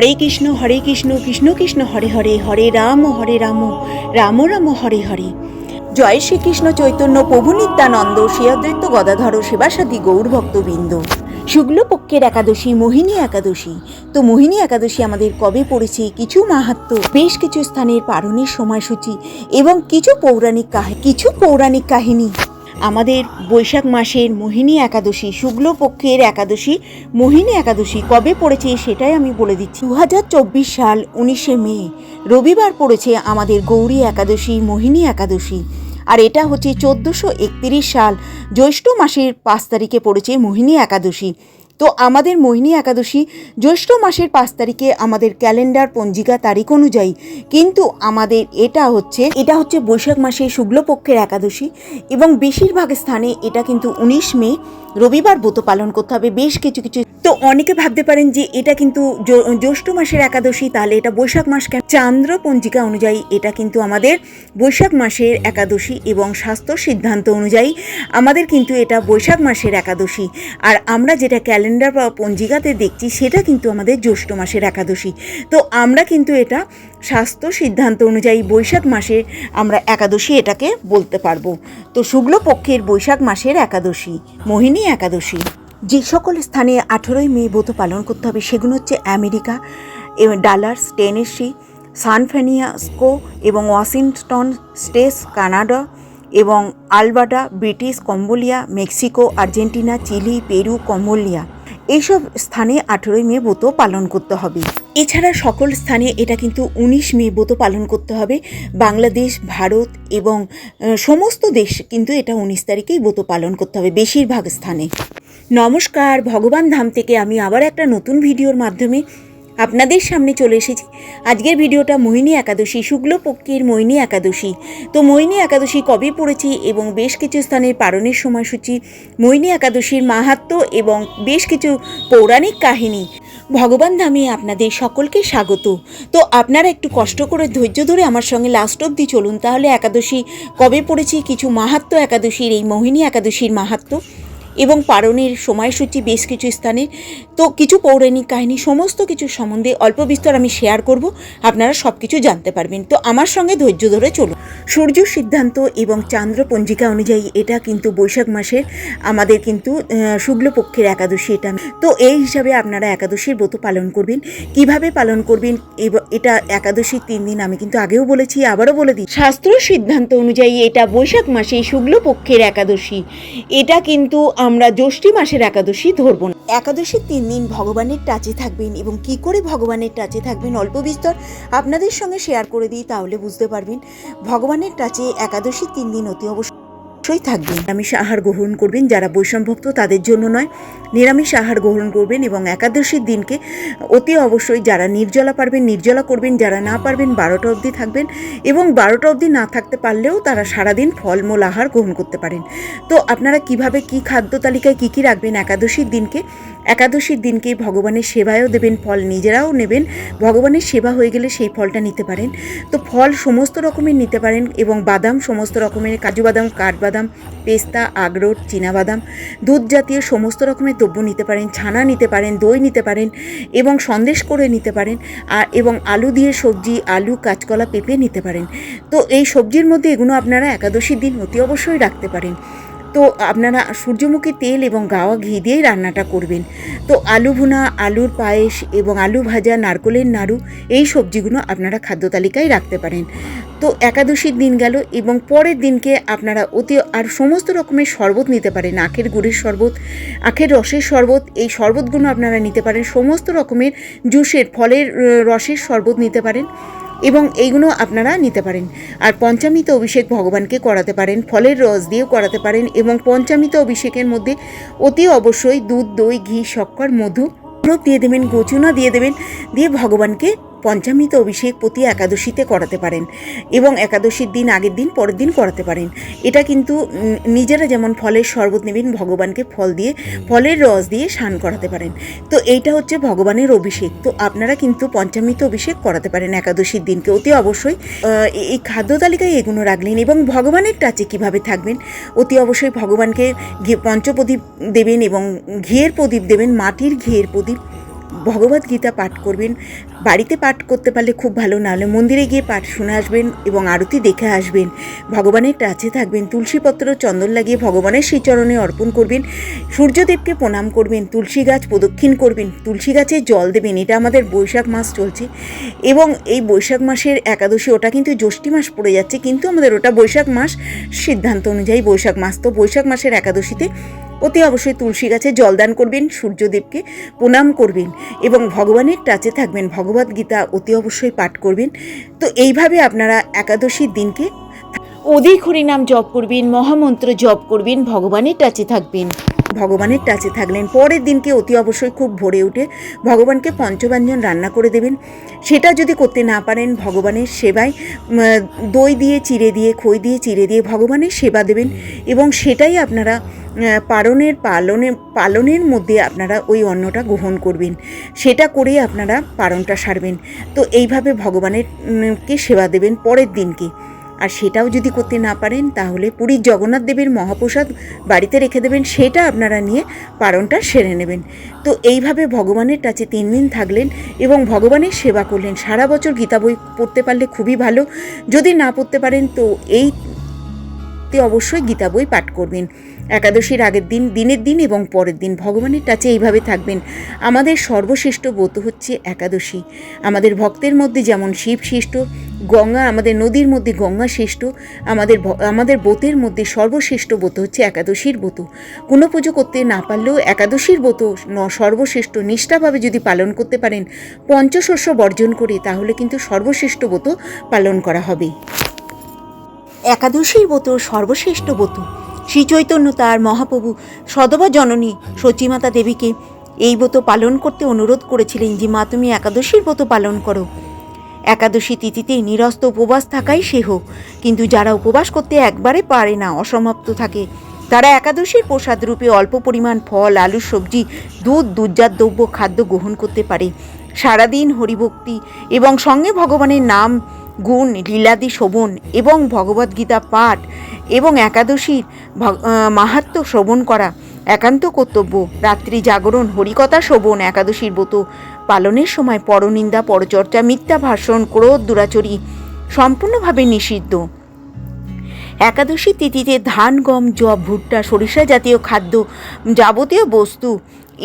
হরে কৃষ্ণ হরে কৃষ্ণ কৃষ্ণ কৃষ্ণ, হরে হরে হরে রাম হরে রাম রাম রাম, হরে হরে। জয় শ্রীকৃষ্ণ চৈতন্য, প্রভু নিত্যানন্দ শ্রী অদ্বৈত গদাধর সেবাসাদী গৌরভক্তবৃন্দ শুক্লপক্ষের একাদশী, মোহিনী একাদশী। তো মোহিনী একাদশী আমাদের কবে পড়েছে, কিছু মাহাত্ম, বেশ কিছু স্থানের পালনের সময়সূচি এবং কিছু পৌরাণিক কাহিনী কিছু পৌরাণিক কাহিনী। আমাদের বৈশাখ মাসের মোহিনী একাদশী, শুক্লপক্ষের একাদশী, মোহিনী একাদশী কবে পড়েছে সেটাই আমি বলে দিচ্ছি। দু হাজার চব্বিশ সাল উনিশে মে, রবিবার পড়েছে আমাদের গৌরী একাদশী, মোহিনী একাদশী। আর এটা হচ্ছে চোদ্দোশো একত্রিশ সাল, জ্যৈষ্ঠ মাসের পাঁচ তারিখে পড়েছে মোহিনী একাদশী। তো আমাদের মোহিনী একাদশী জ্যৈষ্ঠ মাসের পাঁচ তারিখে আমাদের ক্যালেন্ডার পঞ্জিকা তারিখ অনুযায়ী। কিন্তু আমাদের এটা হচ্ছে এটা হচ্ছে বৈশাখ মাসে শুক্লপক্ষের একাদশী এবং বেশিরভাগ স্থানে এটা কিন্তু উনিশ মে রবিবার ব্রত পালন করতে হবে, বেশ কিছু কিছু। তো অনেকে ভাবতে পারেন যে এটা কিন্তু জ্যৈ- জ্যৈষ্ঠ মাসের একাদশী, তাহলে এটা বৈশাখ মাস কেন? চান্দ্র পঞ্জিকা অনুযায়ী এটা কিন্তু আমাদের বৈশাখ মাসের একাদশী এবং স্বাস্থ্য সিদ্ধান্ত অনুযায়ী আমাদের কিন্তু এটা বৈশাখ মাসের একাদশী। আর আমরা যেটা ক্যালেন্ডার বা পঞ্জিকাতে দেখছি, সেটা কিন্তু আমাদের জ্যৈষ্ঠ মাসের একাদশী। তো আমরা কিন্তু এটা স্বাস্থ্য সিদ্ধান্ত অনুযায়ী বৈশাখ মাসে আমরা একাদশী এটাকে বলতে পারব। তো শুক্লপক্ষের বৈশাখ মাসের একাদশী, মোহিনী একাদশী। যে সকল স্থানে আঠেরোই মে ব্রত পালন করতে হবে, সেগুলো হচ্ছে America Dallas, Tennessee, San Francisco এবং ওয়াশিংটন স্টেটস, কানাডা এবং Alberta, British Columbia Mexico, Argentina, Chile, Peru Colombia এইসব স্থানে আঠেরোই মে ব্রত পালন করতে হবে। এছাড়া সকল স্থানে এটা কিন্তু উনিশ মে ব্রত পালন করতে হবে। বাংলাদেশ, ভারত এবং সমস্ত দেশ কিন্তু এটা উনিশ তারিখেই ব্রত পালন করতে হবে বেশিরভাগ স্থানে। নমস্কার, ভগবান ধাম থেকে আমি আবার একটা নতুন ভিডিওর মাধ্যমে আপনাদের সামনে চলে এসেছি। আজকের ভিডিওটা মোহিনী একাদশী, শুক্লপক্ষের মোহিনী একাদশী। তো মোহিনী একাদশী কবে পড়েছি এবং বেশ কিছু স্থানের পালনের সময়সূচি, মোহিনী একাদশীর মাহাত্ম্য এবং বেশ কিছু পৌরাণিক কাহিনী, ভগবান ধামে আপনাদের সকলকে স্বাগত। তো আপনারা একটু কষ্ট করে ধৈর্য ধরে আমার সঙ্গে লাস্ট অবধি চলুন, তাহলে একাদশী কবে পড়েছি, কিছু মাহাত্ম্য একাদশীর, এই মোহিনী একাদশীর মাহাত্ম্য এবং পালনের সময়সূচি বেশ কিছু স্থানের। তো কিছু পৌরাণিক কাহিনী, সমস্ত কিছু সম্বন্ধে অল্প বিস্তর আমি শেয়ার করব, আপনারা সব কিছু জানতে পারবেন। তো আমার সঙ্গে ধৈর্য ধরে চলুন। সূর্য সিদ্ধান্ত এবং চান্দ্র পঞ্জিকা অনুযায়ী এটা কিন্তু বৈশাখ মাসের, আমাদের কিন্তু শুক্লপক্ষের একাদশী এটা। তো এই হিসাবে আপনারা একাদশীর ব্রত পালন করবেন। কীভাবে পালন করবেন? এটা একাদশীর তিন দিন আমি কিন্তু আগেও বলেছি, আবারও বলে দিই। শাস্ত্র সিদ্ধান্ত অনুযায়ী এটা বৈশাখ মাসে শুক্লপক্ষের একাদশী। এটা কিন্তু আমরা জ্যৈষ্ঠী মাসের একাদশী ধরব না। একাদশীর তিন দিন ভগবানের টাচে থাকবেন এবং কি করে ভগবানের টাচে থাকবেন অল্প বিস্তর আপনাদের সঙ্গে শেয়ার করে দিই, তাহলে বুঝতে পারবেন। ভগবানের টাচে একাদশীর তিন দিন অতি অবশ্যই অবশ্যই থাকবেন। নিরামিষ আহার গ্রহণ করবেন, যারা বৈষ্ণব ভক্ত তাদের জন্য নয়। নিরামিষ আহার গ্রহণ করবেন এবং একাদশীর দিনকে অতি অবশ্যই যারা নির্জলা পারবেন, নির্জলা করবেন, যারা না পারবেন বারোটা অবধি থাকবেন এবং বারোটা অবধি না থাকতে পারলেও তারা সারাদিন ফলমূল আহার গ্রহণ করতে পারেন। তো আপনারা কীভাবে কি খাদ্য তালিকায় কী কী রাখবেন একাদশীর দিনকে? একাদশীর দিনকে ভগবানের সেবায়ও দেবেন, ফল নিজেরাও নেবেন। ভগবানের সেবা হয়ে গেলে সেই ফলটা নিতে পারেন। তো ফল সমস্ত রকমের নিতে পারেন এবং বাদাম সমস্ত রকমের, কাজু বাদাম কাঠবাদাম পেস্তা আখরোট বাদাম দুধ জাতীয় সমস্ত রকমের দ্রব্য নিতে পারেন, ছানা নিতে পারেন, দই নিতে পারেন এবং সন্দেশ করে নিতে পারেন, আর এবং আলু দিয়ে সবজি, আলু, কাঁচকলা, পেঁপে নিতে পারেন। তো এই সবজির মধ্যে এগুলো আপনারা একাদশীর দিন অতি অবশ্যই রাখতে পারেন। তো আপনারা সূর্যমুখী তেল এবং গাওয়া ঘি দিয়েই রান্নাটা করবেন। তো আলু ভুনা, আলুর পায়েস এবং আলু ভাজা, নারকলের নাড়ু এই সবজিগুলো আপনারা খাদ্য তালিকায় রাখতে পারেন। তো একাদশীর দিন গেল এবং পরের দিনকে আপনারা অতি আর সমস্ত রকমের শরবত নিতে পারেন। আখের গুড়ের শরবত, আখের রসের শরবত, এই শরবতগুলো আপনারা নিতে পারেন। সমস্ত রকমের জুসের, ফলের, রসের শরবত নিতে পারেন। এবং এইগুলো আপনারা নিতে পারেন। আর পঞ্চামৃত অভিষেক ভগবানকে করাতে পারেন, ফলের রস দিয়েও করাতে পারেন এবং পঞ্চামৃত অভিষেকের মধ্যে অতি অবশ্যই দুধ, দই, ঘি, শক্কর, মধু, দিয়ে দেবেন, গোচুনা দিয়ে দেবেন, দিয়ে ভগবানকে পঞ্চামৃত অভিষেক প্রতি একাদশীতে করাতে পারেন এবং একাদশীর দিন আগের দিন পরের দিন করাতে পারেন। এটা কিন্তু নিজেরা যেমন ফলের শরবত নেবেন ভগবানকে ফল দিয়ে ফলের রস দিয়ে স্নান করাতে পারেন। তো এইটা হচ্ছে ভগবানের অভিষেক। তো আপনারা কিন্তু পঞ্চামৃত অভিষেক করাতে পারেন একাদশীর দিনকে। অতি অবশ্যই এই খাদ্য তালিকায় এগুলো রাখলেন এবং ভগবানের টাচে কীভাবে থাকবেন অতি অবশ্যই ভগবানকে ঘি পঞ্চপ্রদীপ দেবেন এবং ঘিয়ের প্রদীপ দেবেন মাটির ঘিয়ের প্রদীপ ভগবদ্গীতা পাঠ করবেন বাড়িতে পাঠ করতে পারলে খুব ভালো না হলে মন্দিরে গিয়ে পাঠ শুনে আসবেন এবং আরতি দেখে আসবেন। ভগবানের কাছে থাকবেন, তুলসীপত্র, চন্দন লাগিয়ে ভগবানের সেই চরণে অর্পণ করবেন, সূর্যদেবকে প্রণাম করবেন, তুলসী গাছ প্রদক্ষিণ করবেন, তুলসী গাছে জল দেবেন, এটা আমাদের বৈশাখ মাস চলছে। এবং এই বৈশাখ মাসের একাদশী, ওটা কিন্তু জ্যৈষ্ঠী মাস পড়ে যাচ্ছে, কিন্তু আমাদের ওটা বৈশাখ মাস সিদ্ধান্ত অনুযায়ী বৈশাখ মাস। তো বৈশাখ মাসের একাদশীতে অতি অবশ্যই তুলসী গাছে জলদান করবেন, সূর্যদেবকে প্রণাম করবেন এবং ভগবানের টাচে থাকবেন। ভগবদ গীতা অতি অবশ্যই পাঠ করবেন। তো এইভাবে আপনারা একাদশীর দিনকে অধিক হরিনাম জপ করবেন, মহামন্ত্র জপ করবেন, ভগবানের টাচে থাকবেন। ভগবানের টাচে থাকলেন। পরের দিনকে অতি অবশ্যই খুব ভোরে উঠে ভগবানকে পঞ্চব্যঞ্জন রান্না করে দেবেন। সেটা যদি করতে না পারেন, ভগবানের সেবায় দই দিয়ে, চিড়ে দিয়ে, খই দিয়ে, চিড়ে দিয়ে ভগবানের সেবা দেবেন এবং সেটাই আপনারা পালনের, পালনে, পালনের মধ্যে আপনারা ওই অন্নটা গ্রহণ করবেন। সেটা করে আপনারা পালনটা সারবেন। তো এইভাবে ভগবানের কে সেবা দেবেন পরের দিনকে। আর সেটাও যদি করতে না পারেন, তাহলে পুরীর জগন্নাথ দেবের মহাপ্রসাদ বাড়িতে রেখে দেবেন, সেটা আপনারা নিয়ে পারণটা সেরে নেবেন। তো এইভাবে ভগবানের কাছে তিন দিন থাকলেন এবং ভগবানের সেবা করলেন। সারা বছর গীতা বই পড়তে পারলে খুবই ভালো। যদি না পড়তে পারেন, তো এই অবশ্যই গীতা বই পাঠ করবেন। একাদশীর আগের দিন, দিনের দিন এবং পরের দিন ভগবানের কাছে এইভাবে থাকবেন। আমাদের সর্বশ্রেষ্ঠ ব্রত হচ্ছে একাদশী। আমাদের ভক্তের মধ্যে যেমন শিব শ্রেষ্ঠ, গঙ্গা আমাদের নদীর মধ্যে গঙ্গা শ্রেষ্ঠ, আমাদের আমাদের ব্রতের মধ্যে সর্বশ্রেষ্ঠ ব্রত হচ্ছে একাদশীর ব্রত। কোনো পুজো করতে না পারলেও একাদশীর ব্রত ন- সর্বশ্রেষ্ঠ নিষ্ঠাভাবে যদি পালন করতে পারেন, পঞ্চশস্য বর্জন করে তাহলে কিন্তু সর্বশ্রেষ্ঠ ব্রত পালন করা হবে। একাদশীর ব্রত সর্বশ্রেষ্ঠ ব্রত। শ্রীচৈতন্য তার মহাপ্রভু সদবা জননী সচিমাতা দেবীকে এই ব্রত পালন করতে অনুরোধ করেছিলেন যে, মা, তুমি একাদশীর ব্রত পালন করো। একাদশী তিথিতে নিরস্ত উপবাস থাকাই সেহ। কিন্তু যারা উপবাস করতে একবারে পারে না, অসমাপ্ত থাকে। তারা একাদশীর প্রসাদ রূপে অল্প পরিমাণ ফল, আলু, সবজি, দুধ দুধজাত দ্রব্য, খাদ্য গ্রহণ করতে পারে। সারাদিন হরিভক্তি এবং সঙ্গে ভগবানের নাম গুণ, লীলাদি শোভন এবং ভগবদ্গীতা পাঠ এবং একাদশীর মাহাত্ম্য শ্রবণ করা একান্ত কর্তব্য। রাত্রি জাগরণ, হরিকথা শোভন একাদশীর ব্রত পালনের সময় পরনিন্দা, পরচর্চা, মিথ্যা ভাষণ, ক্রোধ, দুরাচরি সম্পূর্ণভাবে নিষিদ্ধ। একাদশী তিথিতে ধান, গম, জব, ভুট্টা, সরিষা জাতীয় খাদ্য যাবতীয় বস্তু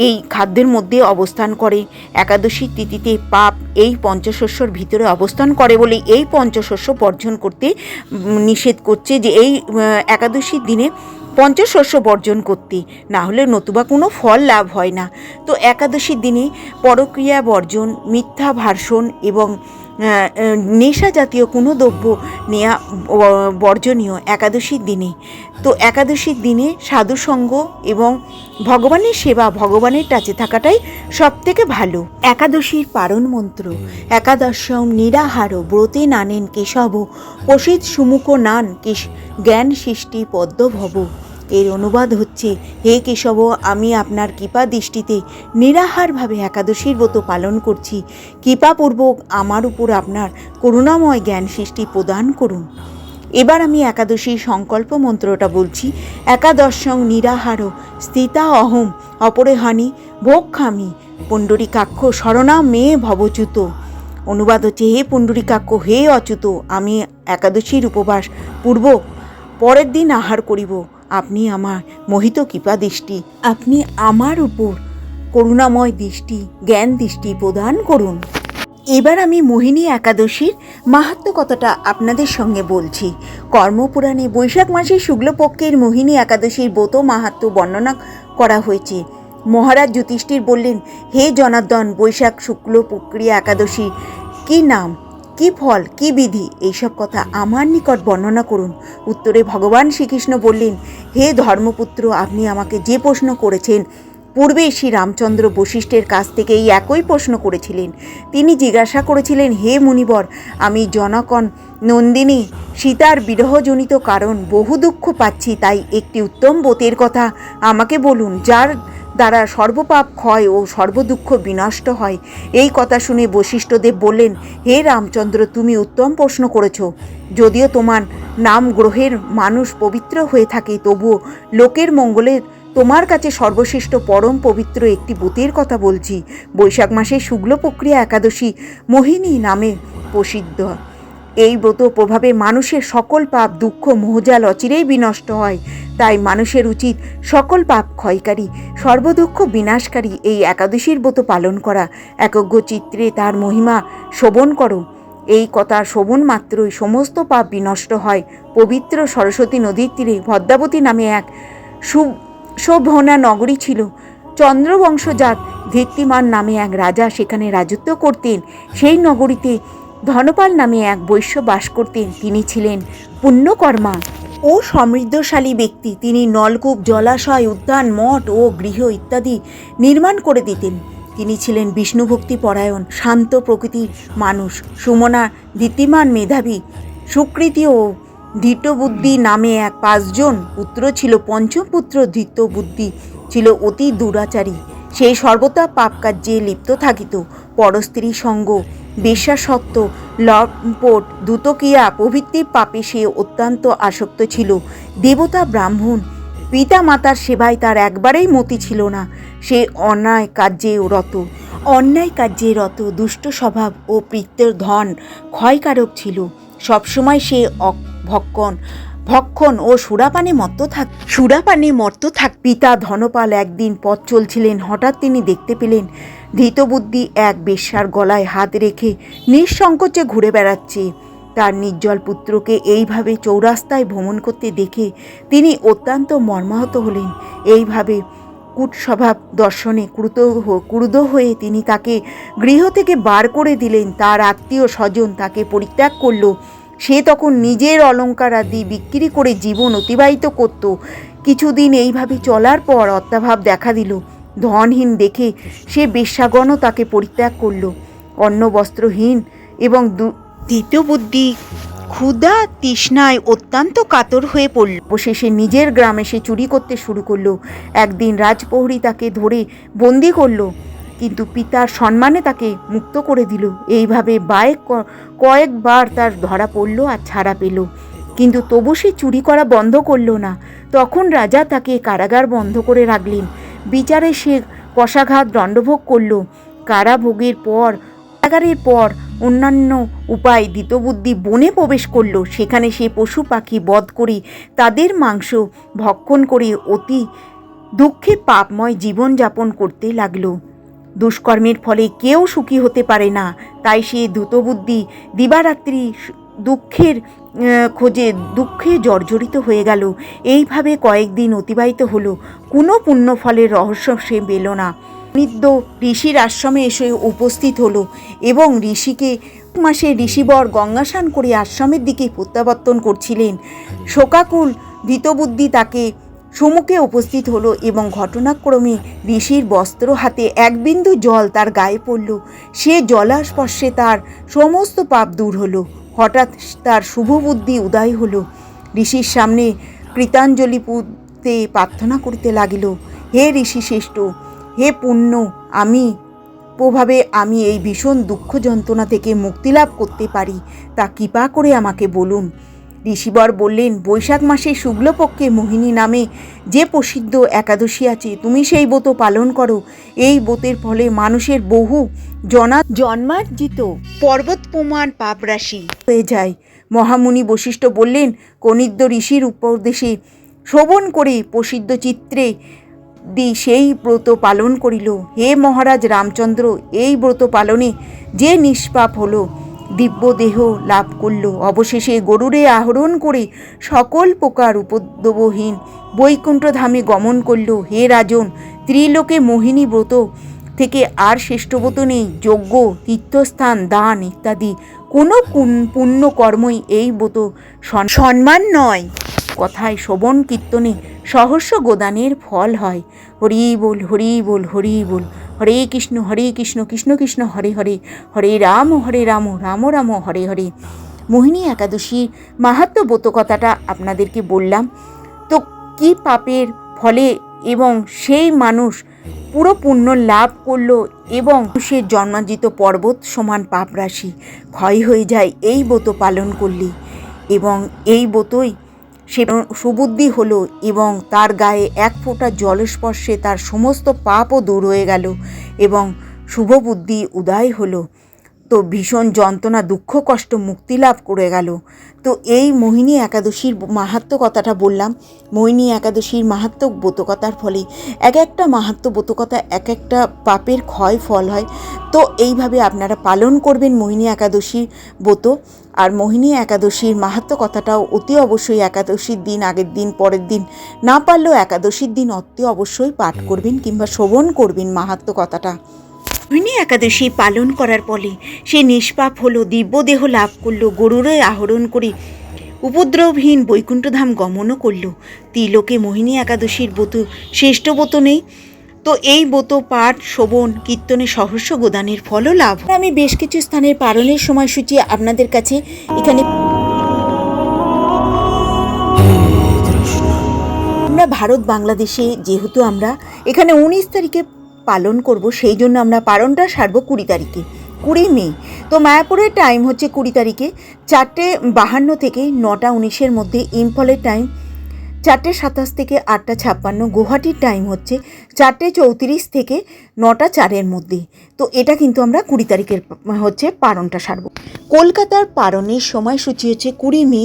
এই খাদ্যের মধ্যে অবস্থান করে। একাদশী তিথিতে পাপ এই পঞ্চশস্যর ভিতরে অবস্থান করে বলে এই পঞ্চশস্য বর্জন করতে নিষেধ করছে যে এই একাদশীর দিনে পঞ্চশস্য বর্জন করতে। না হলে নতুবা কোনো ফল লাভ হয় না। তো একাদশীর দিনে পরক্রিয়া বর্জন, মিথ্যা ভাষণ এবং নেশা জাতীয় কোনো দ্রব্য নেওয়া ব- বর্জনীয় একাদশীর দিনে। তো একাদশীর দিনে সাধুসঙ্গ এবং ভগবানের সেবা ভগবানের টাচে থাকাটাই সব থেকে ভালো। একাদশীর পারণ মন্ত্র, একাদশম নিরাহার, ব্রতে নানেন কেশব প্রসিদ সুমুখ নান কেশ, জ্ঞান সৃষ্টি পদ্মভব। এর অনুবাদ হচ্ছে, হে কেশব, আমি আপনার কৃপা দৃষ্টিতে নিরাহারভাবে একাদশীর ব্রত পালন করছি। কৃপাপূর্বক আমার উপর আপনার করুণাময় জ্ঞান সৃষ্টি প্রদান করুন। এবার আমি একাদশীর সংকল্প মন্ত্রটা বলছি, একাদশং নিরাহার স্থিতা অহম অপরে হানি ভোগ খামি পুণ্ডরিকাক্ষ শরণা মেয়ে ভবচ্যুত। অনুবাদ হচ্ছে, হে পুণ্ডরিকাক্ষ, হে অচ্যুত, আমি একাদশীর উপবাস পূর্ব পরের দিন আহার করিব। আপনি আমার মোহিত কৃপা দৃষ্টি। আপনি আমার উপর করুণাময় দৃষ্টি, জ্ঞান দৃষ্টি প্রদান করুন। এবার আমি মোহিনী একাদশীর মাহাত্ম কথাটা আপনাদের সঙ্গে বলছি। কর্মপুরাণে বৈশাখ মাসের শুক্লপক্ষের মোহিনী একাদশীর ব্রত মাহাত্ম বর্ণনা করা হয়েছে। মহারাজ যুধিষ্ঠির বললেন, হে জনার্দন, বৈশাখ শুক্ল প্রক্রিয়া একাদশী কি নাম? কি ফল কি বিধি এইসব কথা আমার নিকট বর্ণনা করুন। উত্তরে ভগবান শ্রীকৃষ্ণ বললেন হে ধর্মপুত্র আপনি আমাকে যে প্রশ্ন করেছেন পূর্বে শ্রী রামচন্দ্র বশিষ্ঠের কাছ থেকে এই একই প্রশ্ন করেছিলেন। তিনি জিজ্ঞাসা করেছিলেন হে মুনিবর আমি জনকন নন্দিনী সীতার বিরহজনিত কারণ বহু দুঃখ পাচ্ছি তাই একটি উত্তম বোতের কথা আমাকে বলুন যার দ্বারা সর্বপাপ ক্ষয় ও সর্বদুঃখ বিনষ্ট হয়। এই কথা শুনে বশিষ্ঠদেব বললেন, হে রামচন্দ্র, তুমি উত্তম প্রশ্ন করেছ। যদিও তোমার নাম গ্রহের মানুষ পবিত্র হয়ে থাকে, তবুও লোকের মঙ্গলের তোমার কাছে সর্বশ্রেষ্ঠ পরম পবিত্র একটি ব্রতের কথা বলছি। বৈশাখ মাসে শুক্ল প্রক্রিয়া একাদশী মোহিনী নামে প্রসিদ্ধ। এই ব্রত প্রভাবে মানুষের সকল পাপ, দুঃখ, মোহজাল, অচিরেই বিনষ্ট হয়। তাই মানুষের উচিত সকল পাপ ক্ষয়কারী, সর্বদুঃখ বিনাশকারী এই একাদশীর ব্রত পালন করা। একজ্ঞ চিত্রে তার মহিমা শোভন করো। এই কথা শোভন মাত্রই সমস্ত পাপ বিনষ্ট হয়। পবিত্র সরস্বতী নদীর তীরে ভদ্রাবতী নামে এক সু- শোভনা নগরী ছিল। চন্দ্রবংশজাত ধীর্তিমান নামে এক রাজা সেখানে রাজত্ব করতেন। সেই নগরীতে ধনপাল নামে এক বৈশ্য বাস করতেন তিনি ছিলেন পুণ্যকর্মা ও সমৃদ্ধশালী ব্যক্তি। তিনি নলকূপ, জলাশয়, উদ্যান, মঠ ও গৃহ ইত্যাদি নির্মাণ করে দিতেন। তিনি ছিলেন বিষ্ণুভক্তি পরায়ণ, শান্ত প্রকৃতির মানুষ, সুমনা ধীতিমান মেধাবী। সুকৃতি ও ধৃতবুদ্ধি নামে এক পাঁচজন পুত্র ছিল। পঞ্চম পুত্র ধৃতবুদ্ধি ছিল অতি দুরাচারী। সেই সর্বদা পাপ কার্যে লিপ্ত থাকিত। পরস্ত্রী সঙ্গ বেশ্যাসত্ব লম্পট, দ্রুতক্রিয়া প্রভৃতি পাপে সে অত্যন্ত আসক্ত ছিল। দেবতা ব্রাহ্মণ পিতা মাতার সেবায় তার একবারেই মতি ছিল না। সে অন্যায় কার্যে রত। অন্যায় কার্যে রত দুষ্ট স্বভাব ও পিত্তের ধন ক্ষয়কারক ছিল। সবসময় সে ভক্ষণ ভক্ষণ ও সুরাপানে মত্ত থাক সুরাপানে মত্ত থাক। পিতা ধনপাল একদিন পথ চলছিলেন। হঠাৎ তিনি দেখতে পেলেন, ধৃতবুদ্ধি এক বেশ্যার গলায় হাত রেখে নিঃসংকোচে ঘুরে বেড়াচ্ছে। তার নির্জল পুত্রকে এইভাবে চৌরাস্তায় ভ্রমণ করতে দেখে তিনি অত্যন্ত মর্মাহত হলেন। এইভাবে কুটস্বভাব দর্শনে ক্রুত ক্রুদ্ধ হয়ে তিনি তাকে গৃহ থেকে বার করে দিলেন। তার আত্মীয় স্বজন তাকে পরিত্যাগ করল। সে তখন নিজের অলংকার আদি বিক্রি করে জীবন অতিবাহিত করত। কিছুদিন এইভাবে চলার পর অত্যাভাব দেখা দিল। ধনহীন দেখে সে বেশ্যাগণও তাকে পরিত্যাগ করল। অন্ন বস্ত্রহীন এবং দু- দ্বিতীয় বুদ্ধি ক্ষুধা তৃষ্ণায় অত্যন্ত কাতর হয়ে পড়ল। অবশেষে নিজের গ্রামে সে চুরি করতে শুরু করল। একদিন রাজপ্রহরী তাকে ধরে বন্দি করল। কিন্তু পিতার সম্মানে তাকে মুক্ত করে দিল। এইভাবে বায়েক কয়েকবার তার ধরা পড়ল আর ছাড়া পেল। কিন্তু তবু সে চুরি করা বন্ধ করল না। তখন রাজা তাকে কারাগার বন্ধ করে রাখলেন। বিচারে সে কষাঘাত দণ্ডভোগ করল। কারাভোগের পর, কারাগারের পর অন্যান্য উপায় দ্বিতবুদ্ধি বনে প্রবেশ করল। সেখানে সে পশু পাখি বধ করে তাদের মাংস ভক্ষণ করে অতি দুঃখে পাপময় জীবনযাপন করতে লাগল। দুষ্কর্মের ফলে কেউ সুখী হতে পারে না। তাই সে দ্রুতবুদ্ধি দিবারাত্রি দুঃখের খোঁজে দুঃখে জর্জরিত হয়ে গেল। এইভাবে কয়েকদিন অতিবাহিত হলো। কোনো পুণ্য ফলের রহস্য সে পেল না। নিদ্য ঋষির আশ্রমে এসে উপস্থিত হলো এবং ঋষিকে মাসে ঋষিবর গঙ্গাসান করে আশ্রমের দিকে প্রত্যাবর্তন করছিলেন। শোকাকুল, ধৃতবুদ্ধি তাকে সম্মুখে উপস্থিত হলো এবং ঘটনাক্রমে ঋষির বস্ত্র হাতে এক বিন্দু জল তার গায়ে পড়ল। সে জলাস্পর্শে তার সমস্ত পাপ দূর হলো। হঠাৎ তার শুভ বুদ্ধি উদয় হলো। ঋষির সামনে কৃতাঞ্জলি পুঁতে প্রার্থনা করিতে লাগিল, হে ঋষি শ্রেষ্ঠ, হে পুণ্য, আমি প্রভাবে আমি এই ভীষণ দুঃখ যন্ত্রণা থেকে মুক্তি লাভ করতে পারি। তা কৃপা করে আমাকে বলুন ঋষিবর বললেন, বৈশাখ মাসে শুক্লপক্ষে মোহিনী নামে যে প্রসিদ্ধ একাদশী আছে, তুমি সেই ব্রত পালন করো। এই ব্রতের ফলে মানুষের বহু জনা জন্মার্জিত পর্বত প্রমাণ পাপরাশি হয়ে যায়। মহামুনি বশিষ্ঠ বললেন কনিদ্য ঋষির উপদেশে শোভন করে প্রসিদ্ধ চিত্রে দি সেই ব্রত পালন করিল। হে মহারাজ রামচন্দ্র, এই ব্রত পালনে যে নিষ্পাপ হলো দিব্য দেহ লাভ করল। অবশেষে গরুরে আহরণ করে সকল প্রকার উপদ্রবহীন বৈকুণ্ঠ ধামে গমন করল। হে রাজন, ত্রিলোকে মোহিনী ব্রত থেকে আর শ্রেষ্ঠ ব্রত নেই। যজ্ঞ, তীর্থস্থান, দান ইত্যাদি কোনো কুন- পুণ্য কর্মই এই ব্রত সন- সম্মান নয়। কথায় শোভন কীর্তনে সহস্র গোদানের ফল হয়। হরি বল হরি বল হরি বল। হরে কৃষ্ণ হরে কৃষ্ণ কৃষ্ণ কৃষ্ণ, হরে হরে। হরে রাম হরে রাম রাম রাম, হরে হরে। মোহিনী একাদশীর মাহাত্ম ব্রত কথাটা আপনাদেরকে বললাম। তো কি পাপের ফলে এবং সেই মানুষ পুরো পুণ্য লাভ করল এবং সে জন্মাজিত পর্বত সমান পাপরাশি ক্ষয় হয়ে যায়, এই ব্রত পালন করলে। এবং এই ব্রতই সে সুবুদ্ধি হলো এবং তার গায়ে এক ফোঁটা জলস্পর্শে তার সমস্ত পাপও দূর হয়ে গেল এবং শুভ বুদ্ধি উদয় হলো। তো ভীষণ যন্ত্রণা, দুঃখ, কষ্ট, মুক্তি লাভ করে গেল। তো এই মোহিনী একাদশীর মাহাত্ম কথাটা বললাম। মোহিনী একাদশীর মাহাত্ম বোতকতার ফলে এক একটা মাহাত্ম বোতকতা এক একটা পাপের ক্ষয় ফল হয়। তো এইভাবে আপনারা পালন করবেন মোহিনী একাদশীর ব্রত। আর মোহিনী একাদশীর মাহাত্ম কথাটাও অতি অবশ্যই একাদশীর দিন আগের দিন পরের দিন না পারলেও একাদশীর দিন অতি অবশ্যই পাঠ করবেন কিংবা শ্রবণ করবেন মাহাত্ম কথাটা মোহিনী একাদশী পালন করার ফলে সে নিষ্পাপ হলো দিব্যদেহ লাভ করল গরুরে আহরণ করে উপদ্রবহীন বৈকুণ্ঠধাম গমনও করল। তিলোকে মোহিনী একাদশীর ব্রত শ্রেষ্ঠ ব্রত নেই তো এই ব্রত পাঠ শোভন কীর্তনে সহস্র গোদানের ফলও লাভ আমি বেশ কিছু স্থানের পালনের সময়সূচি আপনাদের কাছে এখানে আমরা ভারত, বাংলাদেশে যেহেতু আমরা এখানে উনিশ তারিখে পালন করব, সেই জন্য আমরা পালনটা সারবো কুড়ি তারিখে, কুড়ি মে। তো মায়াপুরের টাইম হচ্ছে কুড়ি তারিখে, চারটে বাহান্ন থেকে নটা উনিশের মধ্যে ইম্ফলের টাইম চারটে সাতাশ থেকে আটটা ছাপ্পান্ন গুয়াহাটির টাইম হচ্ছে চারটে চৌত্রিশ থেকে নটা চারের মধ্যে। তো এটা কিন্তু আমরা কুড়ি তারিখের হচ্ছে পারণটা সারবো। কলকাতার পারণের সময়সূচি হচ্ছে কুড়ি মে,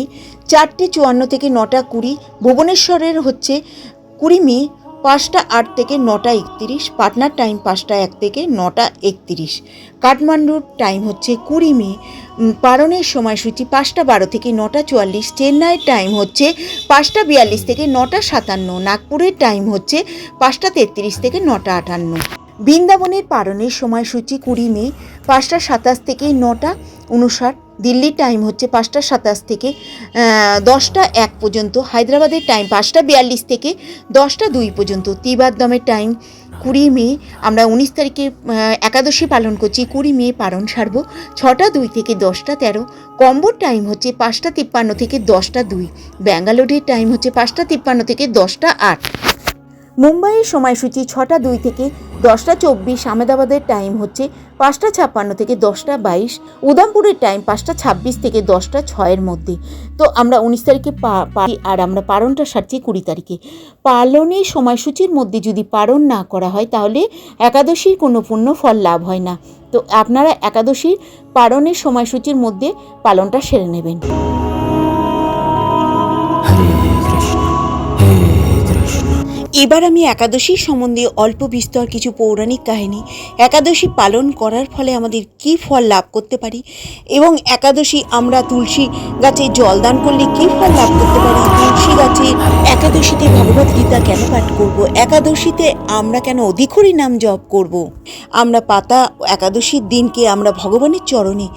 চারটে চুয়ান্ন থেকে নটা কুড়ি, ভুবনেশ্বরের হচ্ছে কুড়ি মে, পাঁচটা আট থেকে নটা একত্রিশ, পাটনার টাইম পাঁচটা এক থেকে নটা একত্রিশ। কাঠমান্ডুর টাইম হচ্ছে কুড়ি মে পারণের সময়সূচি পাঁচটা বারো থেকে নটা চুয়াল্লিশ। চেন্নাইয়ের টাইম হচ্ছে পাঁচটা বিয়াল্লিশ থেকে নটা সাতান্ন। নাগপুরের টাইম হচ্ছে পাঁচটা তেত্রিশ থেকে নটা আটান্ন। বৃন্দাবনের পারণের সময়সূচি কুড়ি মে, পাঁচটা সাতাশ থেকে নটা উনষাট। দিল্লির টাইম হচ্ছে পাঁচটা সাতাশ থেকে দশটা এক পর্যন্ত। হায়দ্রাবাদের টাইম পাঁচটা বিয়াল্লিশ থেকে দশটা দুই পর্যন্ত। তিবাদমের টাইম কুড়ি মে, আমরা উনিশ তারিখে একাদশী পালন করছি, কুড়ি মে পালন সারব। ছটা দুই থেকে দশটা তেরো। কম্বোর টাইম হচ্ছে পাঁচটা তিপ্পান্ন থেকে দশটা দুই। ব্যাঙ্গালোরের টাইম হচ্ছে পাঁচটা তিপ্পান্ন থেকে দশটা আট। মুম্বাইয়ের সময়সূচি ছটা দুই থেকে দশটা চব্বিশ, আহমেদাবাদের টাইম হচ্ছে পাঁচটা ছাপ্পান্ন থেকে দশটা বাইশ, উদামপুরের টাইম পাঁচটা ছাব্বিশ থেকে দশটা ছয়ের মধ্যে। তো আমরা উনিশ তারিখে পা- পারি আর আমরা পালনটা সারছি কুড়ি তারিখে। পালনের সময়সূচির মধ্যে যদি পালন না করা হয়, তাহলে একাদশীর কোনো পূর্ণ ফল লাভ হয় না। তো আপনারা একাদশীর পালনের সময়সূচির মধ্যে পালনটা সেরে নেবেন। এবার আমি একাদশী সম্বন্ধে অল্প বিস্তর কিছু পৌরাণিক কাহিনী একাদশী পালন করার ফলে আমাদের কী ফল লাভ করতে পারি? এবং একাদশী আমরা তুলসী গাছে জল দান করলে কী ফল লাভ করতে পারি? তুলসী গাছে একাদশীতে ভগবত গীতা কেন পাঠ করব? একাদশীতে আমরা কেন অধিকরি নাম জপ করব? আমরা পাতা একাদশীর দিনকে আমরা ভগবানের চরণে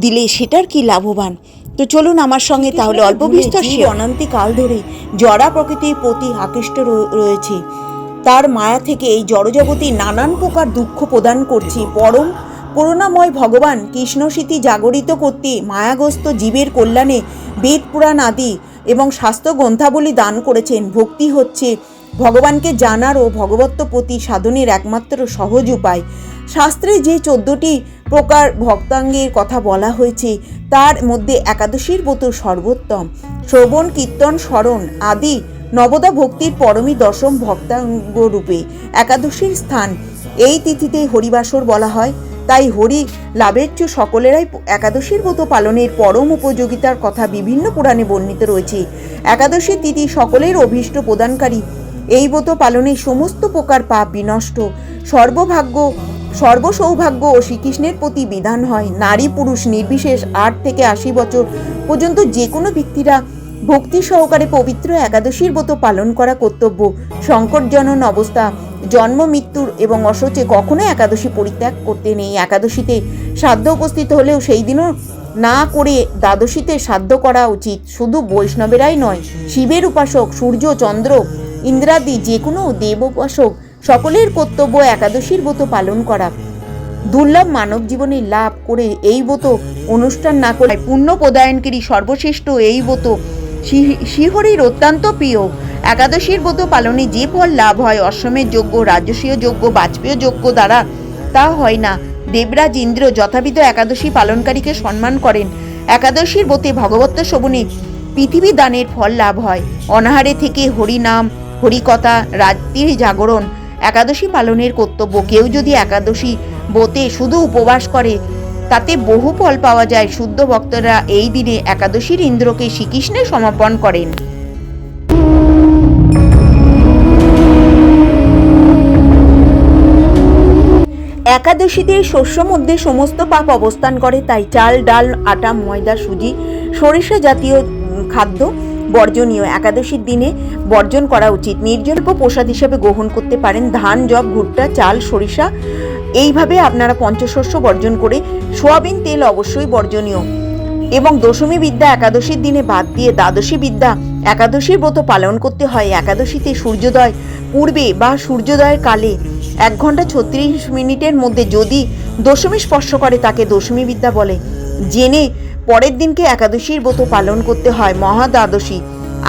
দিলে সেটার কি লাভবান? তো চলুন আমার সঙ্গে তাহলে অল্প বিস্তর সে অনন্তিকাল ধরে জড়া প্রকৃতির প্রতি আকৃষ্ট র- রয়েছে। তার মায়া থেকে এই জড়জগতে নানান প্রকার দুঃখ প্রদান করছে। পরম করুণাময় ভগবান কৃষ্ণ স্মৃতি জাগরিত করতে মায়াগ্রস্ত জীবের কল্যাণে বেদ পুরাণ আদি এবং স্বাস্থ্য গ্রন্থাবলী দান করেছেন। ভক্তি হচ্ছে ভগবানকে জানার ও ভগবত্ব প্রতি সাধনের একমাত্র সহজ উপায়। শাস্ত্রে যে চোদ্দটি প্রকার ভক্তাঙ্গের কথা বলা হয়েছে, তার মধ্যে একাদশীর ব্রত সর্বোত্তম। শ্রবণ, কীর্তন, স্মরণ আদি নবদা ভক্তির পরমী দশম ভক্তাঙ্গ রূপে একাদশীর স্থান। এই তিথিতে হরিবাসর বলা হয়। তাই হরি লাভের চেয়ে সকলেরাই একাদশীর ব্রত পালনের পরম উপযোগিতার কথা বিভিন্ন পুরাণে বর্ণিত রয়েছে। একাদশী তিথি সকলের অভীষ্ট প্রদানকারী। এই ব্রত পালনে সমস্ত প্রকার পাপ বিনষ্ট। সর্বভাগ্য, সর্বসৌভাগ্য ও শ্রীকৃষ্ণের প্রতি বিধান হয়। নারী পুরুষ নির্বিশেষ আট থেকে আশি বছর পর্যন্ত যে কোনো ব্যক্তিরা ভক্তি সহকারে পবিত্র একাদশীর ব্রত পালন করা কর্তব্য। সংকটজনন অবস্থা। জন্ম, মৃত্যুর এবং অসচে কখনো একাদশী পরিত্যাগ করতে নেই। একাদশীতে সাধ্য উপস্থিত হলেও সেই দিনও না করে দ্বাদশীতে সাধ্য করা উচিত। শুধু বৈষ্ণবেরাই নয়, শিবের উপাসক, সূর্য, চন্দ্র, ইন্দ্রাদি যে কোনো দেব উপাসক, সকলের কর্তব্য একাদশীর ব্রত পালন করা। দুর্লভ মানব জীবনে লাভ করে এই ব্রত অনুষ্ঠান না করে পুণ্য প্রদায়নকারী সর্বশ্রেষ্ঠ এই ব্রত শ্রীহরির অত্যন্ত প্রিয়। একাদশীর ব্রত পালনে যে ফল লাভ হয় অশ্বমের যোগ্য রাজস্বীয় যোগ্য বাজপেয় যোগ্য দ্বারা তা হয় না। দেবরাজ ইন্দ্র যথাবিধ একাদশী পালনকারীকে সম্মান করেন। একাদশীর ব্রতে ভগবত্ত শোভনে পৃথিবী দানের ফল লাভ হয়। অনাহারে থেকে হরিনাম, হরিকথা, রাত্রির জাগরণ। একাদশী পালনের কর্তব্য কেউ যদি একাদশী বোতে শুধু উপবাস করে তাতে বহু ফল পাওয়া যায়। শুদ্ধ ভক্তরা এই দিনে একাদশীর ইন্দ্রকে শ্রীকৃষ্ণে সমর্পণ করেন। একাদশীতে শস্য মধ্যে সমস্ত পাপ অবস্থান করে, তাই চাল, ডাল, আটা, ময়দা, সুজি, সরিষা জাতীয় খাদ্য বর্জনীয়। একাদশীর দিনে বর্জন করা উচিত। নির্জল্প প্রসাদ হিসেবে গ্রহণ করতে পারেন। ধান জব ভুট্টা, চাল, সরিষা এইভাবে আপনারা পঞ্চশস্য বর্জন করে সোয়াবিন তেল অবশ্যই বর্জনীয়। এবং দশমী বিদ্যা একাদশীর দিনে বাদ দিয়ে দ্বাদশী বিদ্যা একাদশীর ব্রত পালন করতে হয়। একাদশীতে সূর্যোদয় পূর্বে বা সূর্যোদয়ের কালে এক ঘণ্টা ছত্রিশ মিনিটের মধ্যে যদি দশমী স্পর্শ করে তাকে দশমী বিদ্যা বলে। জেনে পরের দিনকে একাদশীর ব্রত পালন করতে হয় মহা দ্বাদশী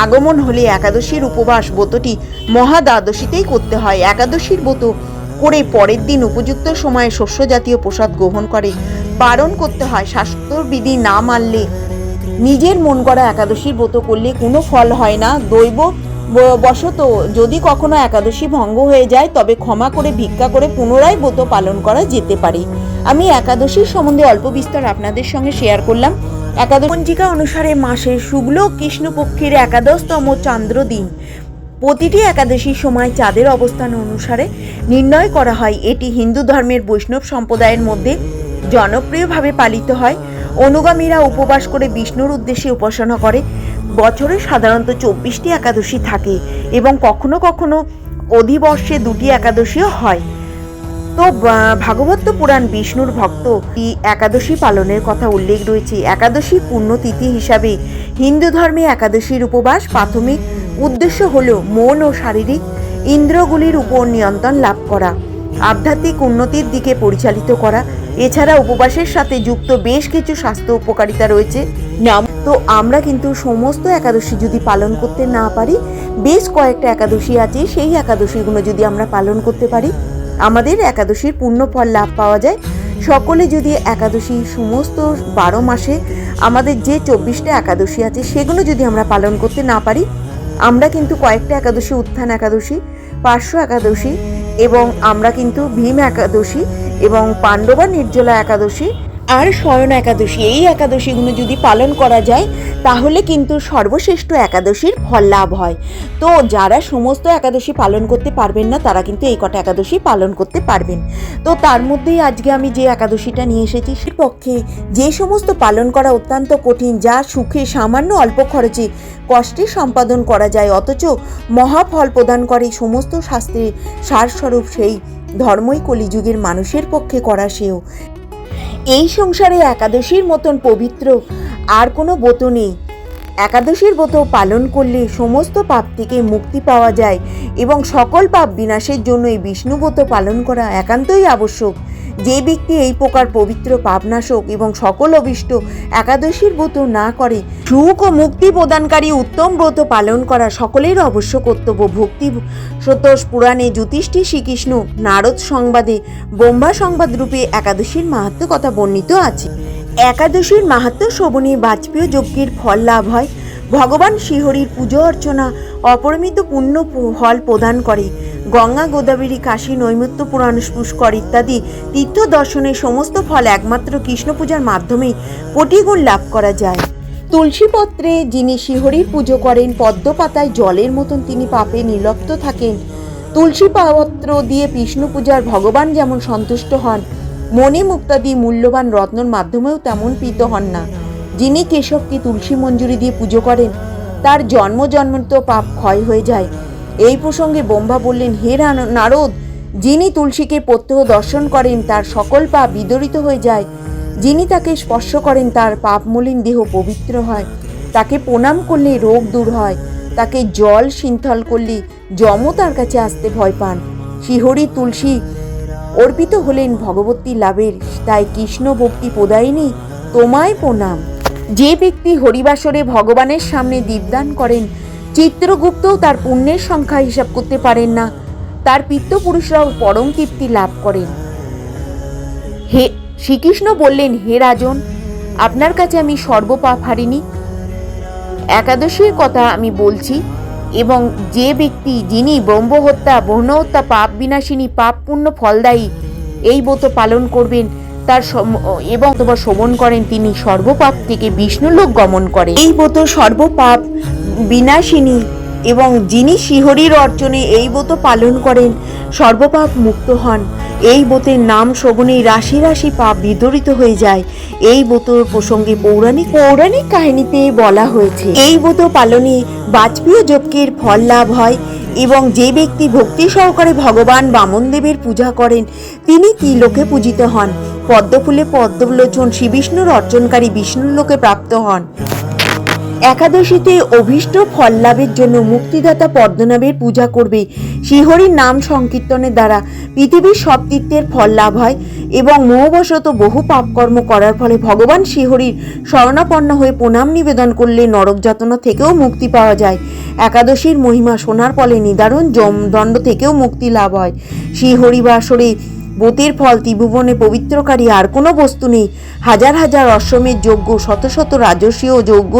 আগমন হলে একাদশীর উপবাস ব্রতটি মহা দ্বাদশীতেই করতে হয়। একাদশীর ব্রত করে পরের দিন উপযুক্ত সময়ে শস্য জাতীয় প্রসাদ গ্রহণ করে। বারণ করতে হয় স্বাস্থ্যবিধি না মানলে নিজের মন করা একাদশী ব্রত করলে কোনো ফল হয় না। দৈব বশত যদি কখনো একাদশী ভঙ্গ হয়ে যায়, তবে ক্ষমা করে, ভিক্ষা করে পুনরায় ব্রত পালন করা যেতে পারে। আমি একাদশীর সম্বন্ধে অল্প বিস্তর আপনাদের সঙ্গে শেয়ার করলাম। একাদশ পঞ্জিকা অনুসারে মাসের শুক্ল কৃষ্ণপক্ষের একাদশতম চান্দ্র দিন। প্রতিটি একাদশীর সময় চাঁদের অবস্থান অনুসারে নির্ণয় করা হয়, এটি হিন্দু ধর্মের বৈষ্ণব সম্প্রদায়ের মধ্যে জনপ্রিয়ভাবে পালিত হয়। অনুগামীরা উপবাস করে বিষ্ণুর উদ্দেশ্যে উপাসনা করে। বছরে সাধারণত চব্বিশটি একাদশী থাকে এবং কখনো কখনো অধিবর্ষে দুটি একাদশীও হয়। তো ভাগবত পুরাণ বিষ্ণুর ভক্ত এই একাদশী পালনের কথা উল্লেখ রয়েছে। একাদশী পুণ্যতিথি হিসাবে হিন্দু ধর্মে একাদশীর উপবাস, প্রাথমিক উদ্দেশ্য হল মন ও শারীরিক ইন্দ্রগুলির উপর নিয়ন্ত্রণ লাভ করা, আধ্যাত্মিক উন্নতির দিকে পরিচালিত করা। এছাড়া উপবাসের সাথে যুক্ত বেশ কিছু স্বাস্থ্য উপকারিতা রয়েছে। নাম, তো আমরা কিন্তু সমস্ত একাদশী যদি পালন করতে না পারি, বেশ কয়েকটা একাদশী আছে, সেই একাদশীগুলো যদি আমরা পালন করতে পারি, আমাদের একাদশীর পূর্ণ ফল লাভ পাওয়া যায়। সকলে যদি একাদশী সমস্ত বারো মাসে আমাদের যে চব্বিশটা একাদশী আছে, সেগুলো যদি আমরা পালন করতে না পারি আমরা কিন্তু কয়েকটা একাদশী, উত্থান একাদশী, পার্শ্ব একাদশী এবং আমরা কিন্তু ভীম একাদশী এবং পাণ্ডবা নির্জলা একাদশী আর শয়ন একাদশী, এই একাদশীগুলো যদি পালন করা যায়, তাহলে কিন্তু সর্বশ্রেষ্ঠ একাদশীর ফল লাভ হয়। তো যারা সমস্ত একাদশী পালন করতে পারবেন না, তারা কিন্তু এই কটা একাদশী পালন করতে পারবেন। তো তার মধ্যেই আজকে আমি যে একাদশীটা নিয়ে এসেছি, সে পক্ষে যে সমস্ত পালন করা অত্যন্ত কঠিন, যা সুখে সামান্য অল্প খরচে কষ্টে সম্পাদন করা যায়, অথচ মহাফল প্রদান করে সমস্ত শাস্ত্রের সারস্বরূপ সেই ধর্মই কলিযুগের মানুষের পক্ষে করা সেও। এই সংসারে একাদশীর মতন পবিত্র আর কোনো ব্রত নেই। একাদশীর ব্রত পালন করলে সমস্ত পাপ থেকে মুক্তি পাওয়া যায় এবং সকল পাপ বিনাশের জন্য এই বিষ্ণু ব্রত পালন করা একান্তই আবশ্যক। যে ব্যক্তি এই প্রকার পবিত্র পাপনাশক এবং সকল অভিষ্ট একাদশীর ব্রত না করে, সুখ ও মুক্তি প্রদানকারী উত্তম ব্রত পালন করা সকলের অবশ্য কর্তব্য। ভক্তি সতোষ পুরাণে জ্যোতিষ্ঠী শ্রীকৃষ্ণ নারদ সংবাদে ব্রহ্মা সংবাদ রূপে একাদশীর মাহাত্ম কথা বর্ণিত আছে। একাদশীর মাহাত্ম শ্রবণে বাজপেয় যজ্ঞের ফল লাভ হয়। ভগবান শ্রীহরির পুজো অর্চনা অপরিমিত পুণ্য ফল প্রদান করে। গঙ্গা, গোদাবরী, কাশী নৈমিত্য পুরাণ, পুষ্কর ইত্যাদি তীর্থ দর্শনের সমস্ত ফল একমাত্র কৃষ্ণ পূজার মাধ্যমেই কোটিগুণ লাভ করা যায়। তুলসী পত্রে যিনি শিহরির পুজো করেন, পদ্ম পাতায় জলের মতন তিনি পাপে নিলপ্ত থাকেন। তুলসী পত্র দিয়ে বিষ্ণু পূজার ভগবান যেমন সন্তুষ্ট হন মণি মুক্তাদি মূল্যবান রত্নর মাধ্যমেও তেমন প্রীত হন না। যিনি কেশবকে তুলসী মঞ্জুরি দিয়ে পুজো করেন, তার জন্ম জন্মত পাপ ক্ষয় হয়ে যায়। এই প্রসঙ্গে ব্রহ্মা বললেন, হে নারদ, যিনি তুলসীকে প্রত্যহ দর্শন করেন, তার সকল পাপ বিদরিত হয়ে যায়। যিনি তাকে স্পর্শ করেন, তার পাপমলিন দেহ পবিত্র হয়। তাকে প্রণাম করলে রোগ দূর হয়। তাকে জল সিন্থল করলে যমও তার কাছে আসতে ভয় পান। শিহরি তুলসী অর্পিত হলেন ভগবতী লাভের। তাই কৃষ্ণ ভক্তি প্রদায়িনী তোমায় প্রণাম। যে ব্যক্তি হরিবাসরে ভগবানের সামনে দীপদান করেন, চিত্রগুপ্তও তার পুণ্যের সংখ্যা হিসাব করতে পারেন না। তার পিত্তপুরুষরাও পরম তৃপ্তি লাভ করেন। হে, শ্রীকৃষ্ণ বললেন, হে রাজন, আপনার কাছে আমি সর্বপাপ হারিনি একাদশীর কথা আমি বলছি এবং যে ব্যক্তি যিনি ব্রহ্মহত্যা বর্ণহত্যা পাপ বিনাশিনী, পাপ পুণ্য ফলদায়ী, এই ব্রত পালন করবেন, তার এবং অথবা শ্রবণ করেন তিনি সর্বপাপ থেকে বিষ্ণুলোক গমন করে। এই ব্রত সর্বপাপ বিনাশিনী এবং যিনি শিহরির অর্চনে এই ব্রত পালন করেন, সর্বপাপ মুক্ত হন। এই ব্রতের নাম শ্রবণে রাশি রাশি পাপ বিদরিত হয়ে যায়। এই ব্রতর প্রসঙ্গে পৌরাণিক পৌরাণিক কাহিনীতে বলা হয়েছে। এই ব্রত পালনে বাজপেয় যজ্ঞের ফল লাভ হয় এবং যে ব্যক্তি ভক্তি সহকারে ভগবান বামনদেবের পূজা করেন, তিনি ত্রিলোকে পূজিত হন। পদ্মফুলে পদ্মলোচন শ্রী বিষ্ণুর অর্চনকারী বিষ্ণুলোকে প্রাপ্ত হন। একাদশীতে অভীষ্ট ফল লাভের জন্য মুক্তিদাতা পদ্মনাভের পূজা করবে। শ্রীহরির নাম সংকীর্তনের দ্বারা পৃথিবীর সব তীর্থের ফল লাভ হয় এবং মোহবশত বহু পাপকর্ম করার ফলে ভগবান শ্রীহরির শরণাপন্ন হয়ে প্রণাম নিবেদন করলে নরক যাতনা থেকেও মুক্তি পাওয়া যায়। একাদশীর মহিমা শোনার ফলে নিদারুণ জমদণ্ড থেকেও মুক্তি লাভ হয়। শ্রীহরিবাসরে বোতের ফল ত্রিভুবনে পবিত্রকারী আর কোনো বস্তু নেই। হাজার হাজার অশ্বমের যজ্ঞ, শত শত রাজস্বীয় যজ্ঞ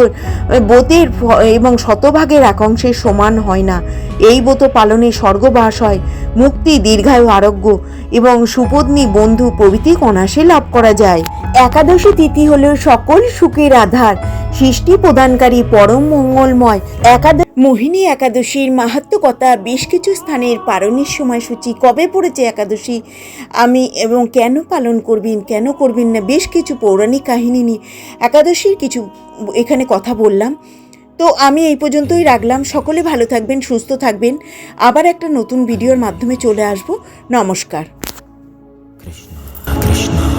বোতের এবং শতভাগের এক অংশের সমান হয় না। এই ব্রত পালনে স্বর্গবাস হয়, মুক্তি, দীর্ঘায়ু, আরোগ্য এবং সুপত্নী, বন্ধু, প্রভৃতি কণাসে লাভ করা যায়। একাদশী তিথি হল সকল সুখের আধার। সৃষ্টি প্রদানকারী পরম মঙ্গলময় একাদশ মোহিনী একাদশীর মাহাত্মকতা বেশ কিছু স্থানের পালনের সময়সূচি কবে পড়েছে একাদশী? আমি এবং কেন পালন করবেন, কেন করবেন না? বেশ কিছু পৌরাণিক কাহিনী নিয়ে একাদশীর কিছু এখানে কথা বললাম। তো আমি এই পর্যন্তই রাখলাম। সকলে ভালো থাকবেন, সুস্থ থাকবেন। আবার একটা নতুন ভিডিওর মাধ্যমে চলে আসব। নমস্কার। কৃষ্ণ।